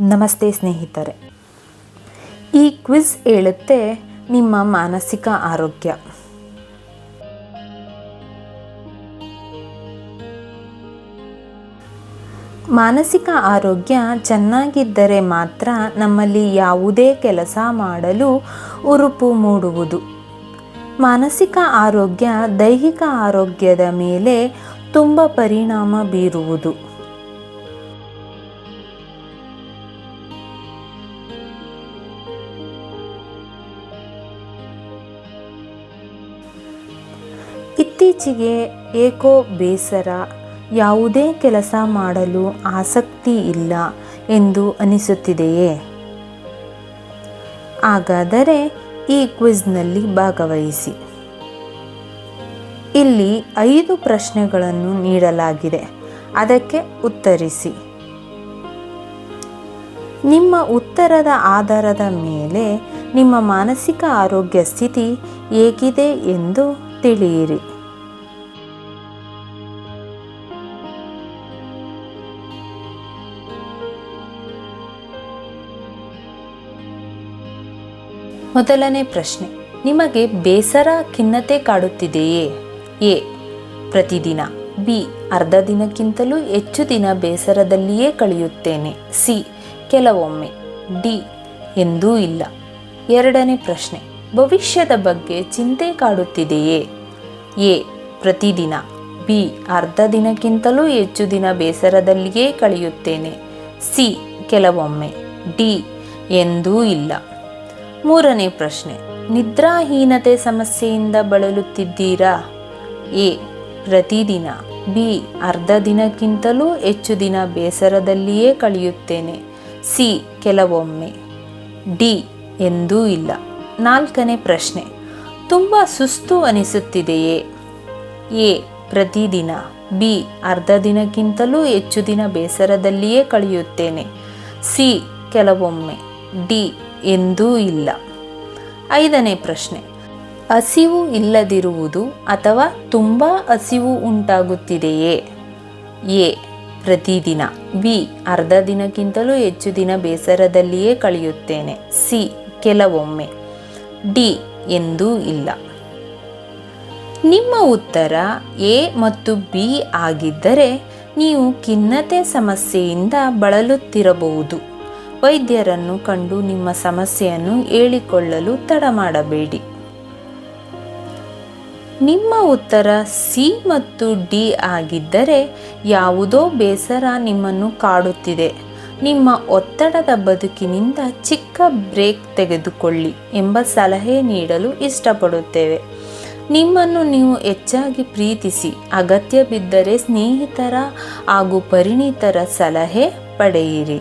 ನಮಸ್ತೆ ಸ್ನೇಹಿತರೆ. ಈ ಕ್ವಿಜ್ ಹೇಳುತ್ತೆ ನಿಮ್ಮ ಮಾನಸಿಕ ಆರೋಗ್ಯ. ಮಾನಸಿಕ ಆರೋಗ್ಯ ಚೆನ್ನಾಗಿದ್ದರೆ ಮಾತ್ರ ನಮ್ಮಲ್ಲಿ ಯಾವುದೇ ಕೆಲಸ ಮಾಡಲು ಉರುಪು ಮೂಡುವುದು. ಮಾನಸಿಕ ಆರೋಗ್ಯ ದೈಹಿಕ ಆರೋಗ್ಯದ ಮೇಲೆ ತುಂಬ ಪರಿಣಾಮ ಬೀರುವುದು. ಇತ್ತೀಚೆಗೆ ಏಕೋ ಬೇಸರ ಯಾವುದೇ ಕೆಲಸ ಮಾಡಲು ಆಸಕ್ತಿ ಇಲ್ಲ ಎಂದು ಅನಿಸುತ್ತಿದೆಯೇ? ಹಾಗಾದರೆ ಈ ಕ್ವಿಜ್ನಲ್ಲಿ ಭಾಗವಹಿಸಿ. ಇಲ್ಲಿ ಐದು ಪ್ರಶ್ನೆಗಳನ್ನು ನೀಡಲಾಗಿದೆ. ಅದಕ್ಕೆ ಉತ್ತರಿಸಿ. ನಿಮ್ಮ ಉತ್ತರದ ಆಧಾರದ ಮೇಲೆ ನಿಮ್ಮ ಮಾನಸಿಕ ಆರೋಗ್ಯ ಸ್ಥಿತಿ ಹೇಗಿದೆ ಎಂದು ತಿಳಿಯಿರಿ. ಮೊದಲನೇ ಪ್ರಶ್ನೆ, ನಿಮಗೆ ಬೇಸರ, ಖಿನ್ನತೆ ಕಾಡುತ್ತಿದೆಯೇ? ಎ, ಪ್ರತಿದಿನ. ಬಿ, ಅರ್ಧ ದಿನಕ್ಕಿಂತಲೂ ಹೆಚ್ಚು ದಿನ ಬೇಸರದಲ್ಲಿಯೇ ಕಳೆಯುತ್ತೇನೆ. ಸಿ, ಕೆಲವೊಮ್ಮೆ. ಡಿ, ಎಂದೂ ಇಲ್ಲ. ಎರಡನೇ ಪ್ರಶ್ನೆ ಭವಿಷ್ಯದ ಬಗ್ಗೆ ಚಿಂತೆ ಕಾಡುತ್ತಿದೆಯೇ? ಎ. ಪ್ರತಿದಿನ. ಬಿ. ಅರ್ಧ ದಿನಕ್ಕಿಂತಲೂ ಹೆಚ್ಚು ದಿನ ಬೇಸರದಲ್ಲಿಯೇ ಕಳೆಯುತ್ತೇನೆ. ಸಿ. ಕೆಲವೊಮ್ಮೆ. ಡಿ. ಎಂದೂ ಇಲ್ಲ. ಮೂರನೇ ಪ್ರಶ್ನೆ. ನಿದ್ರಾಹೀನತೆ ಸಮಸ್ಯೆಯಿಂದ ಬಳಲುತ್ತಿದ್ದೀರಾ? ಎ. ಪ್ರತಿದಿನ. ಬಿ. ಅರ್ಧ ದಿನಕ್ಕಿಂತಲೂ ಹೆಚ್ಚು ದಿನ ಬೇಸರದಲ್ಲಿಯೇ ಕಳೆಯುತ್ತೇನೆ. ಸಿ. ಕೆಲವೊಮ್ಮೆ. ಡಿ. ಎಂದೂ ಇಲ್ಲ. ನಾಲ್ಕನೇ ಪ್ರಶ್ನೆ. ತುಂಬ ಸುಸ್ತು ಅನಿಸುತ್ತಿದೆಯೇ? ಎ. ಪ್ರತಿದಿನ. ಬಿ. ಅರ್ಧ ದಿನಕ್ಕಿಂತಲೂ ಹೆಚ್ಚು ದಿನ ಬೇಸರದಲ್ಲಿಯೇ ಕಳೆಯುತ್ತೇನೆ. ಸಿ. ಕೆಲವೊಮ್ಮೆ. ಡಿ. ಎಂದೂ ಇಲ್ಲ. ಐದನೇ ಪ್ರಶ್ನೆ. ಹಸಿವು ಇಲ್ಲದಿರುವುದು ಅಥವಾ ತುಂಬ ಹಸಿವು ಉಂಟಾಗುತ್ತಿದೆಯೇ? ಎ. ಪ್ರತಿದಿನ. ಬಿ. ಅರ್ಧ ದಿನಕ್ಕಿಂತಲೂ ಹೆಚ್ಚು ದಿನ ಬೇಸರದಲ್ಲಿಯೇ ಕಳೆಯುತ್ತೇನೆ. ಸಿ. ಕೆಲವೊಮ್ಮೆ. ಡಿ ಎಂದೂ ಇಲ್ಲ. ನಿಮ್ಮ ಉತ್ತರ ಎ ಮತ್ತು ಬಿ ಆಗಿದ್ದರೆ ನೀವು ಖಿನ್ನತೆ ಸಮಸ್ಯೆಯಿಂದ ಬಳಲುತ್ತಿರಬಹುದು. ವೈದ್ಯರನ್ನು ಕಂಡು ನಿಮ್ಮ ಸಮಸ್ಯೆಯನ್ನು ಹೇಳಿಕೊಳ್ಳಲು ತಡ ಮಾಡಬೇಡಿ. ನಿಮ್ಮ ಉತ್ತರ ಸಿ ಮತ್ತು ಡಿ ಆಗಿದ್ದರೆ ಯಾವುದೋ ಬೇಸರ ನಿಮ್ಮನ್ನು ಕಾಡುತ್ತಿದೆ. ನಿಮ್ಮ ಒತ್ತಡದ ಬದುಕಿನಿಂದ ಚಿಕ್ಕ ಬ್ರೇಕ್ ತೆಗೆದುಕೊಳ್ಳಿ ಎಂಬ ಸಲಹೆ ನೀಡಲು ಇಷ್ಟಪಡುತ್ತೇವೆ. ನಿಮ್ಮನ್ನು ನೀವು ಹೆಚ್ಚಾಗಿ ಪ್ರೀತಿಸಿ ಅಗತ್ಯ ಬಿದ್ದರೆ ಸ್ನೇಹಿತರ ಹಾಗೂ ಪರಿಣಿತರ ಸಲಹೆ ಪಡೆಯಿರಿ.